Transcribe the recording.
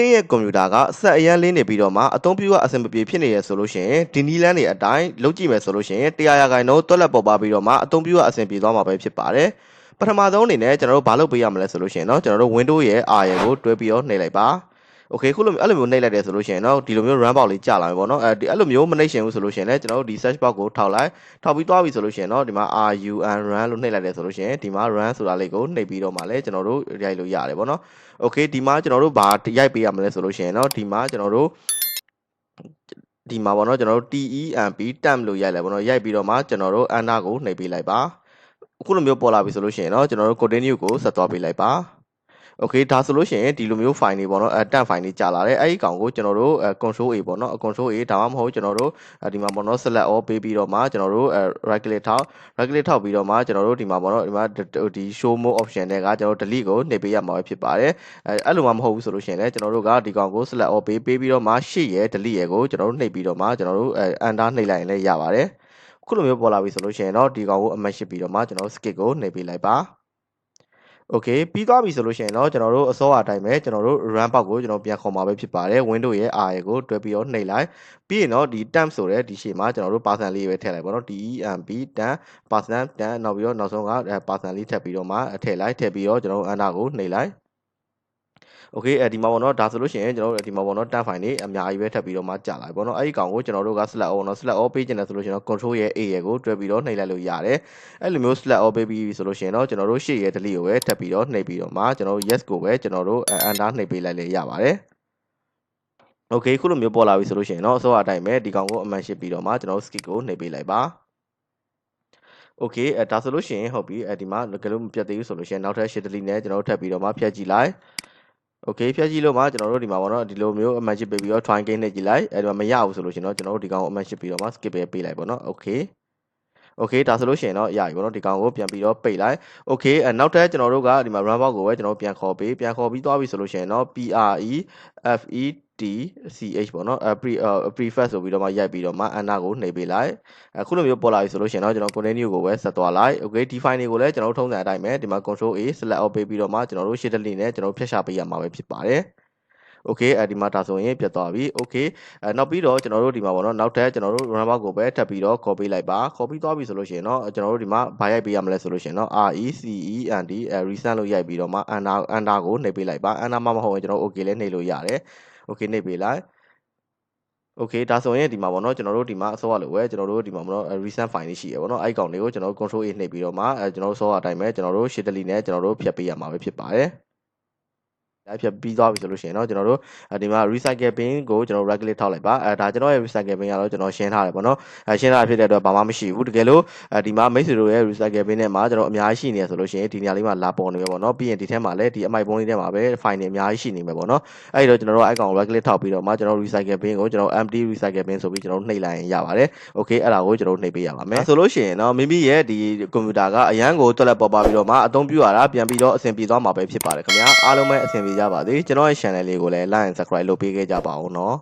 တင်းရဲ့ကွန်ပျူတာကအဆက်အယမ်းလင်းနေပြီးတော့မှအသုံးပြုရအဆင်မပြေဖြစ်နေရဆိုလို့ရှိရင်ဒီနီလန်းတွေအတိုင်းလုပ်ကြည့်မယ်ဆိုလို့ရှိရင်တရားရဂိုင်တော့တွက်လက်ပေါ်ပါပြီးတော့မှအသုံးပြုရအဆင်ပြေသွားမှာပဲဖြစ်ပါတယ်ပထမဆုံးအနေနဲ့ကျွန်တော်တို့ဘာလုပ်ပေးရမလဲဆိုလို့ရှိရင်တော့ကျွန်တော်တို့ Windows ရဲ့ R ရဲ့ကိုတွဲပြီးတော့နှိပ်လိုက်ပါ โอเคခုလိုအဲ့လိုမျိုးနှိပ်လိုက်တယ်ဆိုလို့ရှိရင်เนาะဒီလိုမျိုး run box လေးကြာလာပြီပေါ့เนาะအဲဒီအဲ့လိုမျိုးမနှိပ်ရှင်ဘူးဆိုလို့ရှိရင်လည်းကျွန်တော်တို့ဒီ search box ကိုထောက်လိုက်ထောက်ပြီးသွားပြီဆိုလို့ရှိရင်เนาะဒီမှာ run run လို့နှိပ်လိုက်တယ်ဆိုလို့ရှိရင်ဒီမှာ run ဆိုတာလေးကိုနှိပ်ပြီးတော့မှလည်းကျွန်တော်တို့ရိုက်လို့ရတယ်ပေါ့เนาะโอเคဒီမှာကျွန်တော်တို့ဘာရိုက်ပေးရမလဲဆိုလို့ရှိရင်เนาะဒီမှာကျွန်တော်တို့ဒီမှာပေါ့เนาะကျွန်တော်တို့ TEMP temp လို့ရိုက်လိုက်ပေါ့เนาะရိုက်ပြီးတော့မှကျွန်တော်တို့ enter ကိုနှိပ်ပေးလိုက်ပါအခုလိုမျိုးပေါ်လာပြီဆိုလို့ရှိရင်เนาะကျွန်တော်တို့ continue ကိုဆက်သွားပေးလိုက်ပါ okay ဒါဆိုလို့ရှိရင်ဒီလိုမျိုး file တွေပေါ့နော်အဲ tab file တွေကြာလာတယ်အဲ့ဒီကောင်ကိုကျွန်တော်တို့ control a ပေါ့နော် control a ဒါမှမဟုတ်ကျွန်တော်တို့ဒီမှာပေါ့နော် select all ပေးပြီးတော့မှကျွန်တော်တို့ right click ထောက် right click ထောက်ပြီးတော့မှကျွန်တော်တို့ဒီမှာပေါ့နော်ဒီမှာဒီ show more option တွေကကျွန်တော် delete ကိုနှိပ်ပေးရမှာပဲဖြစ်ပါတယ်အဲအဲ့လိုမှမဟုတ်ဘူးဆိုလို့ရှိရင်လည်းကျွန်တော်တို့ကဒီကောင်ကို select all ပေးပေးပြီးတော့မှ sheet ရဲ့ delete ရဲ့ကိုကျွန်တော်တို့နှိပ်ပြီးတော့မှကျွန်တော်တို့အဲ under နှိပ်လိုက်ရင်လည်းရပါတယ်ခုလိုမျိုးပေါ်လာပြီဆိုလို့ရှိရင်တော့ဒီကောင်ကိုအမှတ်ရှိပြီးတော့မှကျွန်တော် skip ကိုနှိပ်ပေးလိုက်ပါ โอเคပြီးသွားပြီဆိုလို့ရှိရင်တော့ကျွန်တော်တို့အစောအတိုင်းပဲကျွန်တော်တို့ run ပေါက်ကိုကျွန်တော်ပြန်ခေါ်มาပဲဖြစ်ပါတယ် window ရဲ့ r ရဲ့ကိုတွဲပြီးတော့နှိပ်လိုက်ပြီးရင်တော့ဒီ temp ဆိုတဲ့ဒီရှေ့မှာကျွန်တော်တို့ person လေးပဲထည့်လိုက်ပါတော့ temp temp person temp နောက်ပြီးတော့နောက်ဆုံးက person လေးထည့်ပြီးတော့မှထည့်လိုက်ထည့်ပြီးတော့ကျွန်တော်တို့ enter ကိုနှိပ်လိုက် โอเคအဲဒီမှာပေါ့နော်ဒါဆိုလို့ရှိရင်ကျွန်တော်တို့ဒီမှာပေါ့နော် tab file နေအများကြီးပဲထပ်ပြီးတော့မှကြာလာပြီပေါ့နော်အဲ့ဒီကောင်ကိုကျွန်တော်တို့က select all နော် select all ပေးချင်တယ်ဆိုလို့ရှိရင်တော့ control ရဲ့ A ရဲ့ကိုတွဲပြီးတော့နှိပ်လိုက်လို့ရတယ်အဲ့လိုမျိုး select all ပေးပြီးပြီဆိုလို့ရှိရင်တော့ကျွန်တော်တို့ရှေ့ရဲ့ delete ကိုပဲထပ်ပြီးတော့နှိပ်ပြီးတော့မှကျွန်တော်တို့ yes ကိုပဲကျွန်တော်တို့ enter နှိပ်ပေးလိုက်လေရပါတယ်โอเคခုလိုမျိုးပေါ်လာပြီဆိုလို့ရှိရင်တော့အစောအတိုင်းပဲဒီကောင်ကိုအမှန်ရှင်းပြီးတော့မှကျွန်တော်တို့ skip ကိုနှိပ်ပေးလိုက်ပါโอเคအဲဒါဆိုလို့ရှိရင်ဟုတ်ပြီအဲဒီမှာကလေးမပြတ်သေးဘူးဆိုလို့ရှိရင်နောက်ထပ် shift delete နဲ့ကျွန်တော်တို့ထပ်ပြီးတော့မှဖြတ်ကြည့်လိုက် โอเคဖြတ်ကြည့်လို့မှကျွန်တော်တို့ဒီမှာပေါ့နော်ဒီလိုမျိုးအမှန်ချစ်ပေးပြီးတော့ try game နဲ့ကြည့်လိုက်အဲဒီမှာမရဘူးဆိုလို့ရှိရင်တော့ကျွန်တော်တို့ဒီကောင်ကိုအမှန်ချစ်ပြီးတော့မှ skip ပဲပေးလိုက်ပေါ့နော်โอเคโอเคဒါဆိုလို့ရှိရင်တော့ရပြီပေါ့နော်ဒီကောင်ကိုပြန်ပြီးတော့ပိတ်လိုက်โอเคအဲနောက်ထပ်ကျွန်တော်တို့ကဒီမှာ run box ကိုပဲကျွန်တော်တို့ပြန်ခေါ်ပေးပြန်ခေါ်ပြီးသွားပြီဆိုလို့ရှိရင်တော့ PRE FE T CH ပေါ့နော် pre prefix ဆိုပြီးတော့မှရိုက်ပြီးတော့မှ enter ကိုနှိပ်ပေးလိုက်အခုလိုမျိုးပေါ်လာပြီဆိုလို့ရှိရင်တော့ကျွန်တော် continue ကိုပဲဆက်သွားလိုက် okay ဒီ file တွေကိုလည်းကျွန်တော်တို့ထုံးစံအတိုင်းပဲဒီမှာ control A select all ပေးပြီးတော့မှကျွန်တော်တို့ shift delete နဲ့ကျွန်တော်တို့ဖျက်ရှာပေးရမှာပဲဖြစ်ပါတယ်โอเคအဲဒီမှာဒါဆိုရင်ပြတ်သွားပြီโอเคအဲနောက်ပြီးတော့ကျွန်တော်တို့ဒီမှာပေါ့နော်နောက်ထပ်ကျွန်တော်တို့ run box ကိုပဲထပ်ပြီးတော့ copy လိုက်ပါ copy သွားပြီဆိုလို့ရှိရင်တော့ကျွန်တော်တို့ဒီမှာဘာရိုက်ပေးရမလဲဆိုလို့ရှိရင်တော့ RECEND resend လို့ရိုက်ပြီးတော့မှ under under ကိုနှိပ်ပေးလိုက်ပါ under မှမဟုတ်ရင်ကျွန်တော် okay လည်းနှိပ်လို့ရတယ် okay နှိပ်ပေးလိုက် okay ဒါဆိုရင်ဒီမှာပေါ့နော်ကျွန်တော်တို့ဒီမှာအစောရလို့ပဲကျွန်တော်တို့ဒီမှာပေါ့နော် recent file လေးရှိရပေါ့နော်အဲ့ကောင်လေးကိုကျွန်တော်တို့ control A နှိပ်ပြီးတော့မှအဲကျွန်တော်တို့စောရအတိုင်းပဲကျွန်တော်တို့ shift delete နဲ့ကျွန်တော်တို့ဖြတ်ပေးရမှာပဲဖြစ်ပါတယ် လိုက်ဖြတ်ပြီးသွားပြီဆိုလို့ရှိရင်တော့ကျွန်တော်တို့ဒီမှာ recycle bin ကိုကျွန်တော် right click ထောက်လိုက်ပါအဲဒါကျွန်တော်ရဲ့ recycle bin ကတော့ကျွန်တော်ရှင်းထားတယ်ပေါ့နော်အဲရှင်းထားဖြစ်တဲ့အတွက်ဘာမှမရှိဘူးတကယ်လို့ဒီမှာမိတ်ဆွေတို့ရဲ့ recycle bin ထဲမှာကျွန်တော်အများကြီးရှိနေရဆိုလို့ရှိရင်ဒီနေရာလေးမှာလာပေါ်နေမယ်ပေါ့နော်ပြီးရင်ဒီထဲမှာလည်းဒီအမိုက်ပုံးလေးထဲမှာပဲ file တွေအများကြီးရှိနေမယ်ပေါ့နော်အဲ့တော့ကျွန်တော်တို့အဲ့ကောင် right click ထောက်ပြီးတော့မှကျွန်တော် recycle bin ကိုကျွန်တော် empty recycle bin ဆိုပြီးကျွန်တော်နှိပ်လိုက်ရင်ရပါတယ် okay အဲ့ဒါကိုကျွန်တော်နှိပ်ပေးရပါမယ်ဆိုလို့ရှိရင်တော့မိမိရဲ့ဒီကွန်ပျူတာကအရန်ကိုတွက်လက်ပေါ်ပါပြီးတော့မှအသုံးပြုရတာပြန်ပြီးတော့အဆင်ပြေသွားမှာပဲဖြစ်ပါတယ်ခင်ဗျာအားလုံးပဲအဆင်ပြေကြပါစေကျွန်တော်ရဲ့ channel လေးကိုလည်း like and subscribe လုပ်ပေးခဲ့ကြပါဦးနော်